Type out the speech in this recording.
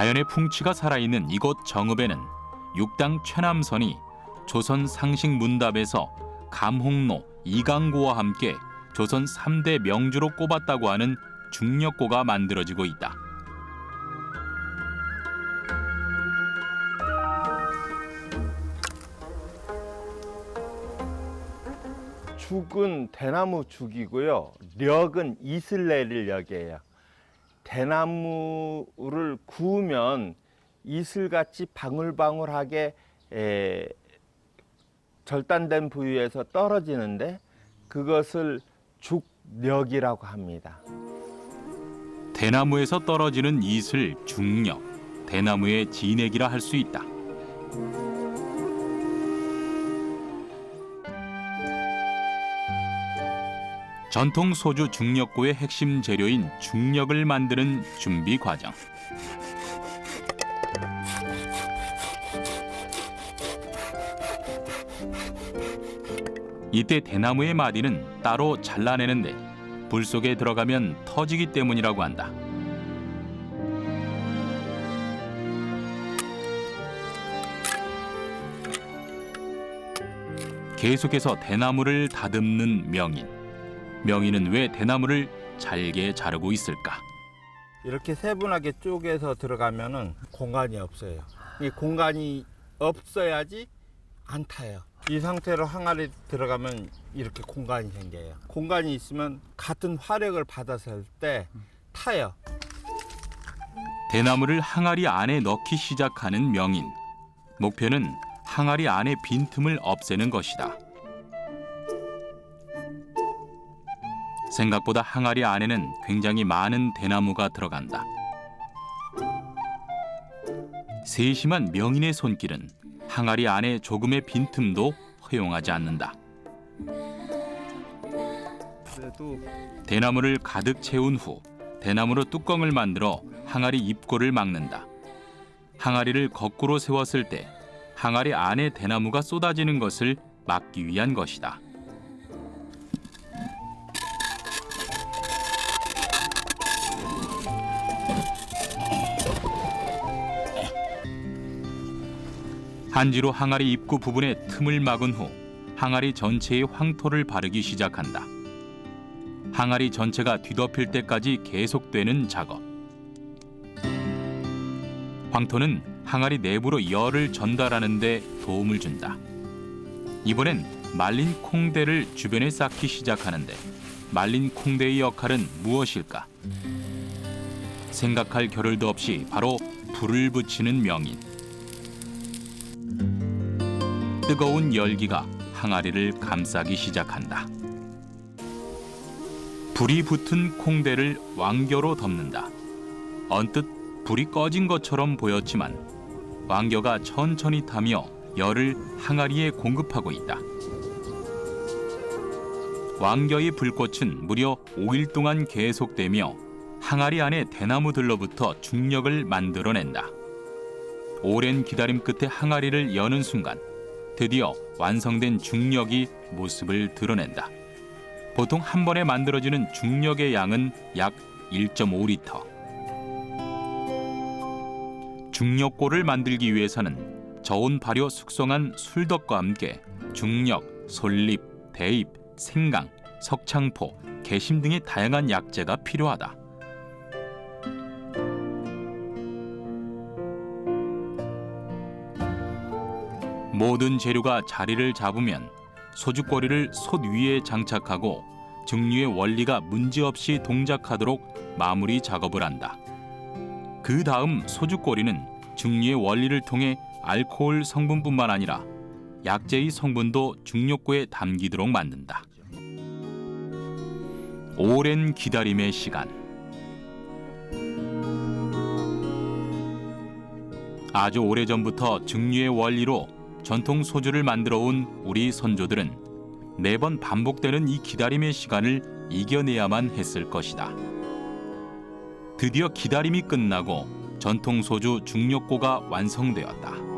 자연의 풍치가 살아있는 이곳 정읍에는 육당 최남선이 조선 상식 문답에서 감홍로, 이강고와 함께 조선 3대 명주로 꼽았다고 하는 중력고가 만들어지고 있다. 죽은 대나무 죽이고요. 력은 이슬내릴 력이에요. 대나무를 구우면 이슬같이 방울방울하게 에, 절단된 부위에서 떨어지는데 그것을 죽력이라고 합니다. 대나무에서 떨어지는 이슬 중력, 대나무의 진액이라 할 수 있다. 전통 소주 중력고의 핵심 재료인 중력을 만드는 준비 과정. 이때 대나무의 마디는 따로 잘라내는데 불 속에 들어가면 터지기 때문이라고 한다. 계속해서 대나무를 다듬는 명인. 명인은 왜 대나무를 잘게 자르고 있을까? 이렇게 세분하게 쪼개서 들어가면은 공간이 없어요. 이 공간이 없어야지 안 타요. 이 상태로 항아리 들어가면 이렇게 공간이 생겨요. 공간이 있으면 같은 화력을 받았을 때 타요. 대나무를 항아리 안에 넣기 시작하는 명인. 목표는 항아리 안의 빈틈을 없애는 것이다. 생각보다 항아리 안에는 굉장히 많은 대나무가 들어간다. 세심한 명인의 손길은 항아리 안에 조금의 빈틈도 허용하지 않는다. 대나무를 가득 채운 후 대나무로 뚜껑을 만들어 항아리 입구를 막는다. 항아리를 거꾸로 세웠을 때 항아리 안에 대나무가 쏟아지는 것을 막기 위한 것이다. 한지로 항아리 입구 부분에 틈을 막은 후 항아리 전체에 황토를 바르기 시작한다. 항아리 전체가 뒤덮일 때까지 계속되는 작업. 황토는 항아리 내부로 열을 전달하는 데 도움을 준다. 이번엔 말린 콩대를 주변에 쌓기 시작하는데 말린 콩대의 역할은 무엇일까? 생각할 겨를도 없이 바로 불을 붙이는 명인. 뜨거운 열기가 항아리를 감싸기 시작한다. 불이 붙은 콩대를 왕겨로 덮는다. 언뜻 불이 꺼진 것처럼 보였지만 왕겨가 천천히 타며 열을 항아리에 공급하고 있다. 왕겨의 불꽃은 무려 5일 동안 계속되며 항아리 안에 대나무들로부터 중력을 만들어낸다. 오랜 기다림 끝에 항아리를 여는 순간 드디어 완성된 중력이 모습을 드러낸다. 보통 한 번에 만들어지는 중력의 양은 약 1.5리터. 중력골을 만들기 위해서는 저온 발효 숙성한 술덕과 함께 중력, 솔잎, 대잎, 생강, 석창포, 개심 등의 다양한 약재가 필요하다. 모든 재료가 자리를 잡으면 소주꼬리를 솥 위에 장착하고 증류의 원리가 문제없이 동작하도록 마무리 작업을 한다. 그 다음 소주꼬리는 증류의 원리를 통해 알코올 성분뿐만 아니라 약재의 성분도 중력고에 담기도록 만든다. 오랜 기다림의 시간. 아주 오래전부터 증류의 원리로 전통 소주를 만들어 온 우리 선조들은 매번 반복되는 이 기다림의 시간을 이겨내야만 했을 것이다. 드디어 기다림이 끝나고 전통 소주 중력고가 완성되었다.